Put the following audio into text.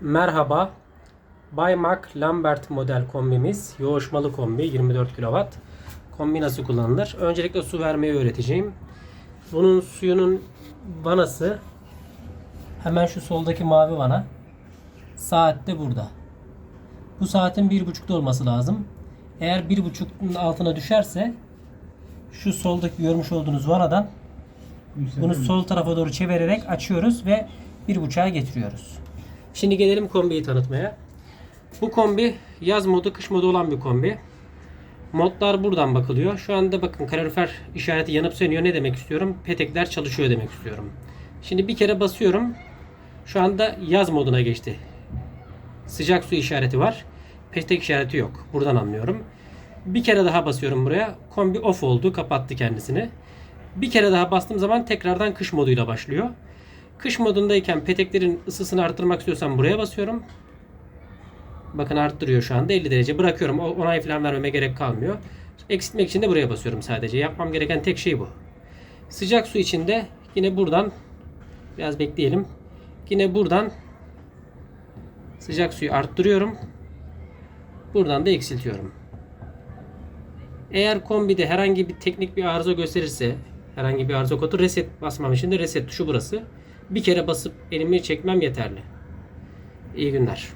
Merhaba. Baymak Lambert model kombimiz. Yoğuşmalı kombi 24 kW. Kombi nasıl kullanılır? Öncelikle su vermeyi öğreteceğim. Bunun suyunun vanası hemen şu soldaki mavi vana. Saat de burada. Bu saatin 1.5'da olması lazım. Eğer 1.5'ın altına düşerse şu soldaki görmüş olduğunuz vanadan bunu sol tarafa doğru çevirerek açıyoruz ve bir buçuğa getiriyoruz. Şimdi gelelim kombiyi tanıtmaya. Bu kombi yaz modu, kış modu olan bir kombi. Modlar buradan bakılıyor. Şu anda bakın kalorifer işareti yanıp sönüyor. Ne demek istiyorum? Petekler çalışıyor demek istiyorum. Şimdi bir kere basıyorum. Şu anda yaz moduna geçti. Sıcak su işareti var. Petek işareti yok. Buradan anlıyorum. Bir kere daha basıyorum buraya. Kombi off oldu. Kapattı kendisini. Bir kere daha bastığım zaman tekrardan kış moduyla başlıyor. Kış modundayken peteklerin ısısını arttırmak istiyorsam buraya basıyorum. Bakın arttırıyor şu anda 50 derece. Bırakıyorum. Onay falan vermeme gerek kalmıyor. Eksiltmek için de buraya basıyorum sadece. Yapmam gereken tek şey bu. Sıcak su için de yine buradan biraz bekleyelim. Yine buradan sıcak suyu arttırıyorum. Buradan da eksiltiyorum. Eğer kombide herhangi bir teknik bir arıza gösterirse herhangi bir arıza kodu reset basmam için de reset tuşu burası. Bir kere basıp elimi çekmem yeterli. İyi günler.